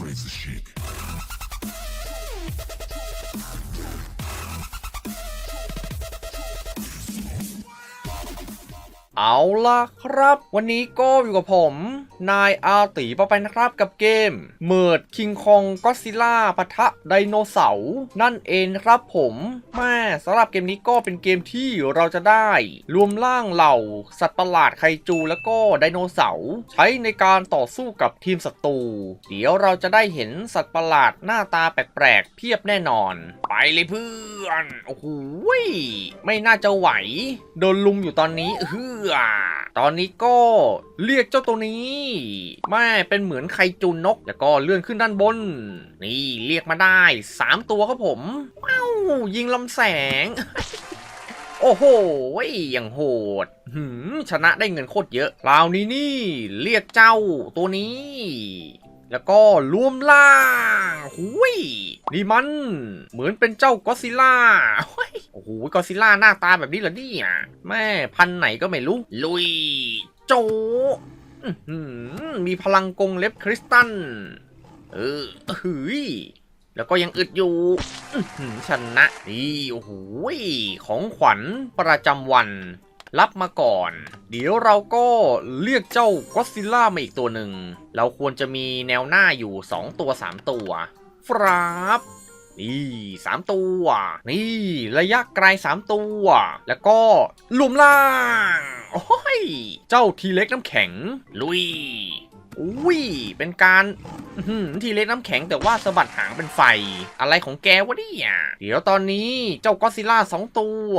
crazy chic. เอาล่ะครับ วันนี้ก็อยู่กับผม นายอาตีปะไปนะครับกับเกมเมิดคิงคองก็ซิล่าปะทะไดโนเสาร์นั่นเองครับผมแม่สำหรับเกมนี้ก็เป็นเกมที่เราจะได้ รวมร่างเหล่า สัตว์ประหลาดไคจูแล้วก็ไดโนเสาร์ใช้ในการต่อสู้กับทีมศัตรูเดี๋ยวเราจะได้เห็นสัตว์ประหลาดหน้าตาแปลกๆเพียบแน่นอน ไปเลยเพื่อนโอ้โหไม่น่าจะไหว โดนลุมอยู่ตอนนี้เฮือตอนนี้ก็เรียกเจ้าตัวนี้แม่เป็นเหมือนไคจูนนก แล้วก็เลื่อนขึ้นด้านบน นี่เรียกมาได้ 3 ตัวครับผมว้าวยิงลำแสง โอ้โหอย่างโหดหืมชนะได้เงินโคตรเยอะคราวนี้นี่ เรียกเจ้าตัวนี้ แล้วก็รวมล่างหุยนี่มัน เหมือนเป็นเจ้ากอซิล่าโอ้โหกอซิล่าหน้าตาแบบนี้เหรอเนี่ยแม่พันไหนก็ไม่รู้ ลุย โจมีพลังกงเล็บคริสตัลเออเฮ้ยแล้วก็ยังอึดอยู่ชนะนี่โอ้โหของขวัญประจำวัน รับมาก่อน เดี๋ยวเราก็เรียกเจ้าก็ซิลล่ามาอีกตัวหนึ่ง เราควรจะมีแนวหน้าอยู่ 2 ตัว 3 ตัวฟราบนี่สามตัว นี่ ระยะไกล3ตัว แล้วก็ลุมล่าง โอ้ย เจ้าทีเล็กน้ำแข็ง ลุย อุ้ย เป็นการทีเล็กน้ำแข็งแต่ว่าสะบัดหางเป็นไฟ อะไรของแกวะเนี่ยเดี๋ยวตอนนี้เจ้าก็ซิล่าสองตัว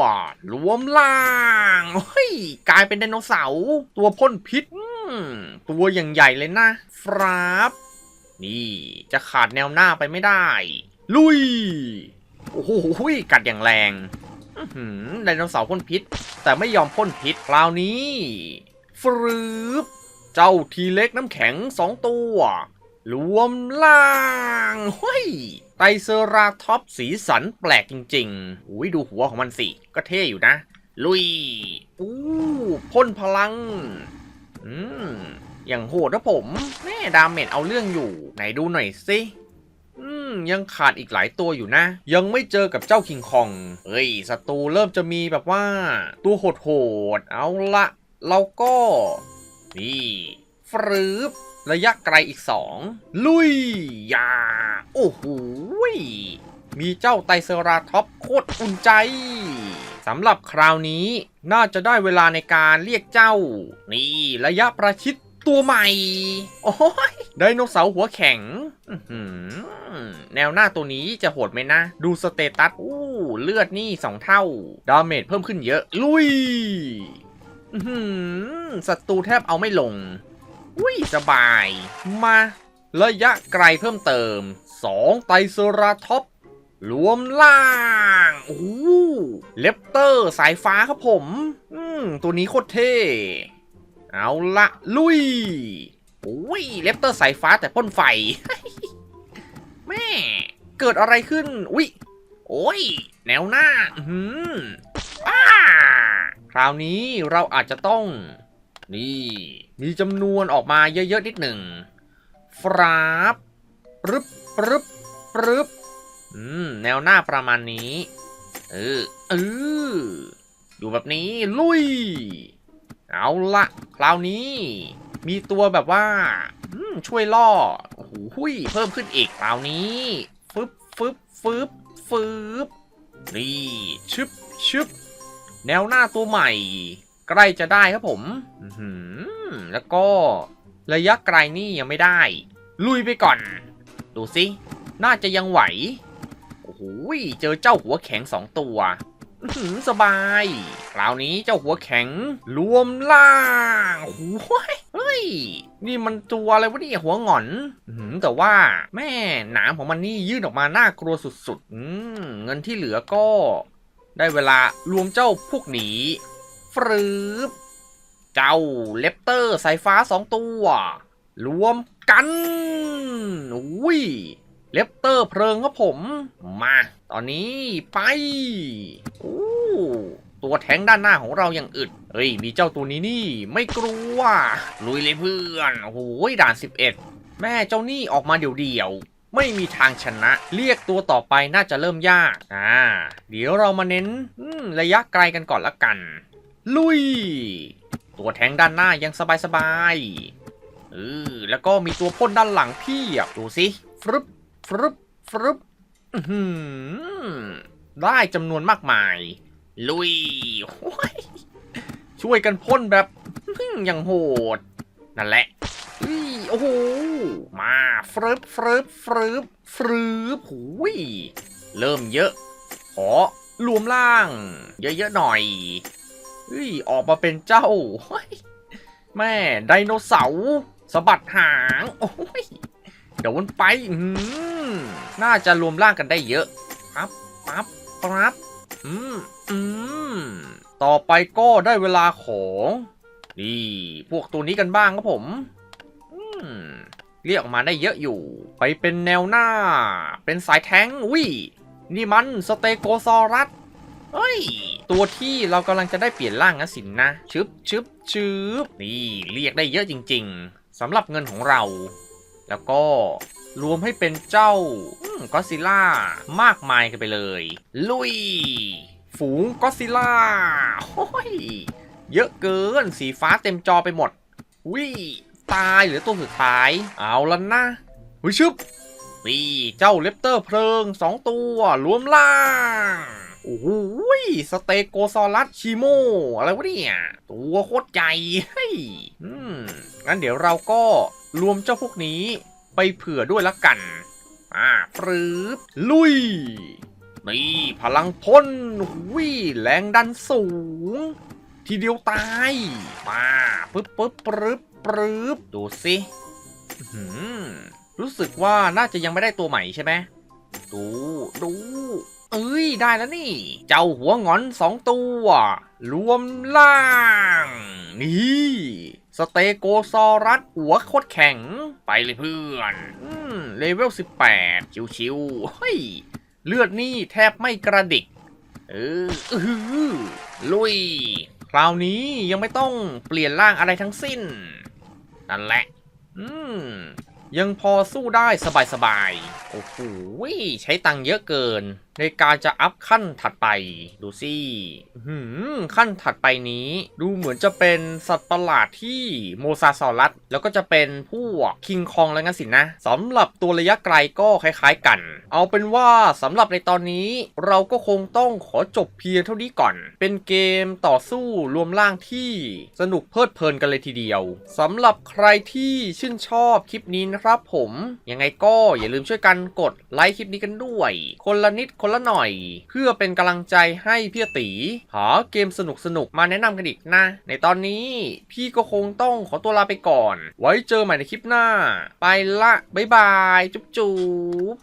รวมล่างเฮ้ยกลายเป็นไดโนเสาร์ตัวพ่นพิษตัวอย่างใหญ่เลยนะฟราบนี่จะขาดแนวหน้าไปไม่ได้ ลุย โอ้โหกัดอย่างแรงไดโนเสาร์พ่นพิษ แต่ไม่ยอมพ่นพิษคราวนี้ฟรึบ เจ้าทีเล็กน้ำแข็งสองตัว รวมล่างเฮ้ยไตเซราท็อปสีสันแปลกจริงๆ อุ้ยดูหัวของมันสิ ก็เท่อยู่นะ ลุย อู้พ่นพลัง อืม อย่างโหดนะผม แม่ดาเมจเอาเรื่องอยู่ ไหนดูหน่อยสิอืม ยังขาดอีกหลายตัวอยู่นะ ยังไม่เจอกับเจ้าคิงคอง เฮ้ย ศัตรูเริ่มจะมีแบบว่า ตัวโหดๆ เอาละเราก็ นี่ฟรึบระยะไกลอีกสองลุยยา โอ้โหมีเจ้าไตเซราท็อปโคตรอุ่นใจสำหรับคราวนี้น่าจะได้เวลาในการเรียกเจ้า นี่ระยะประชิดตัวใหม่ โอ้ยไดโนเสาร์หัวแข็งแนวหน้าตัวนี้จะโหดไหมนะ ดูสเตตัสอู้เลือดนี่สองเท่า ดาเมจเพิ่มขึ้นเยอะ ลุย ศัตรูแทบเอาไม่ลง อุ้ยสบาย มา ระยะไกลเพิ่มเติม 2 ไตเซราท็อปรวมล่างโอ้เลปเตอร์สายฟ้าครับผม อืม ตัวนี้โคตรเท่ เอาละลุยโอ้ยเลปเตอร์สายฟ้าแต่พ่นไฟ แม่ เกิดอะไรขึ้น อุ้ยโอ้ย แนวหน้า อื้อหืออ้า คราวนี้เราอาจจะต้อง นี่ มีจำนวนออกมาเยอะ ๆ นิดหนึ่งฟราบปรึบปรึบปรึบอืม แนวหน้าประมาณนี้ เออเอออยู่แบบนี้ลุย เอาละคราวนี้ มีตัวแบบว่าอืมช่วยล่อโอ้โหหุยเพิ่มขึ้นอีกคราวนี้ฟึบฟึบฟึบฟึบนี่ชึบชึบ แนวหน้าตัวใหม่ ใกล้จะได้ครับผมแล้วก็ระยะไกลนี่ยังไม่ได้ ลุยไปก่อน ดูสิ น่าจะยังไหว โอ้โหเจอเจ้าหัวแข็งสองตัวสบายคราวนี้เจ้าหัวแข็งรวมล่างโอ้โหเฮ้ย นี่มันตัวอะไรวะเนี่ยหัวหงอน แต่ว่าแม่หนามของมันนี่ยื่นออกมาน่ากลัวสุดๆ เงินที่เหลือก็ ได้เวลารวมเจ้าพวกหนีฟรึบเจ้าเลปเตอร์สายฟ้าสองตัว รวมกันอุ้ยเลปเตอร์เพลิงครับผม มา ตอนนี้ไปโอ้ตัวแทงด้านหน้าของเรายังอึด เฮ้ย มีเจ้าตัวนี้นี่ไม่กลัว ลุยเลยเพื่อน โอ้โหด่าน 11 แม่เจ้านี่ออกมาเดี่ยวๆ ไม่มีทางชนะ เรียกตัวต่อไปน่าจะเริ่มยากอ่าเดี๋ยวเรามาเน้นระยะไกลกันก่อนละกัน ลุย ตัวแทงด้านหน้ายังสบายๆเออแล้วก็มีตัวพ่นด้านหลังเพียบดูสิฟรึบฟรึบฟรึบอื้อหือได้จำนวนมากมาย ลุยยช่วยกันพ่นแบบอย่างโหด นั่นแหละโอ้โห มาฟรึบฟรึบฟรึบฟรึบหูยเริ่มเยอะขอรวมล่าง เยอะๆหน่อยเฮ้ยออกมาเป็นเจ้าแม่ไดโนเสาร์สะบัดหางโอ้ยเดี๋ยวมันไปน่าจะรวมร่างกันได้เยอะปั๊บปั๊บปั๊บอืมอืมต่อไปก็ได้เวลาของ นี่ พวกตัวนี้กันบ้างครับผม อืม เรียกออกมาได้เยอะอยู่ ไปเป็นแนวหน้า เป็นสายแทงอุ้ยนี่มันสเตโกซอรัสเฮ้ย ตัวที่เรากำลังจะได้เปลี่ยนร่างนะสินนะ ชึบชึบชึบนี่เรียกได้เยอะจริง ๆสำหรับเงินของเรา แล้วก็รวมให้เป็นเจ้าก็ซิล่ามากมายกันไปเลย ลุย ฝูงก็ซิล่าโอ้ยเยอะเกินสีฟ้าเต็มจอไปหมดวิ ตายหลือตัวสุดท้าย เอาละนะวิชึบนี่เจ้าเลปเตอร์เพลิงสองตัวรวมล่างโอ้โหยสเตโกซอรัสชิโมอะไรวะเนี่ยตัวโคตรใหญ่เฮ้ยอืมงั้นเดี๋ยวเราก็รวมเจ้าพวกนี้ไปเผื่อด้วยละกัน อ่าปรืบลุย นี่พลังพ่นวิแรงดันสูง ทีเดียวตายมาปึ๊บปึ๊บปรึบ ปรึบดูสิรู้สึกว่าน่าจะยังไม่ได้ตัวใหม่ใช่ไหมดูดูเอ้ยได้แล้วนี่ เจ้าหัวงอนสองตัว รวมล่าง นี่สเตโกซอรัสหัวโคตรแข็ง ไปเลยเพื่อนอืมเลเวล 18 ชิวๆเฮ้ย เลือดนี่แทบไม่กระดิก เอออือหือลุย คราวนี้ยังไม่ต้องเปลี่ยนร่างอะไรทั้งสิ้น นั่นแหละ อืม ยังพอสู้ได้สบายๆ โอ้โห ใช้ตังค์เยอะเกินในการจะอัพขั้นถัดไปดูสิอื้อหือขั้นถัดไปนี้ ดูเหมือนจะเป็นสัตว์ประหลาดที่โมซาซอรัส แล้วก็จะเป็นพวกคิงคองแล้วงั้นสินะสำหรับตัวระยะไกลก็คล้ายๆกัน เอาเป็นว่าสำหรับในตอนนี้เราก็คงต้องขอจบเพียงเท่านี้ก่อน เป็นเกมต่อสู้รวมร่างที่สนุกเพลิดเพลินกันเลยทีเดียวสำหรับใครที่ชื่นชอบคลิปนี้นะครับผมยังไงก็อย่าลืมช่วยกันกดไลค์คลิปนี้กันด้วย คนละนิดคนละหน่อย เพื่อเป็นกำลังใจให้พี่ตีหาเกมสนุกๆมาแนะนำกันอีกนะ ในตอนนี้พี่ก็คงต้องขอตัวลาไปก่อน ไว้เจอใหม่ในคลิปหน้า ไปละ บ๊ายบาย จุ๊บจุ๊บ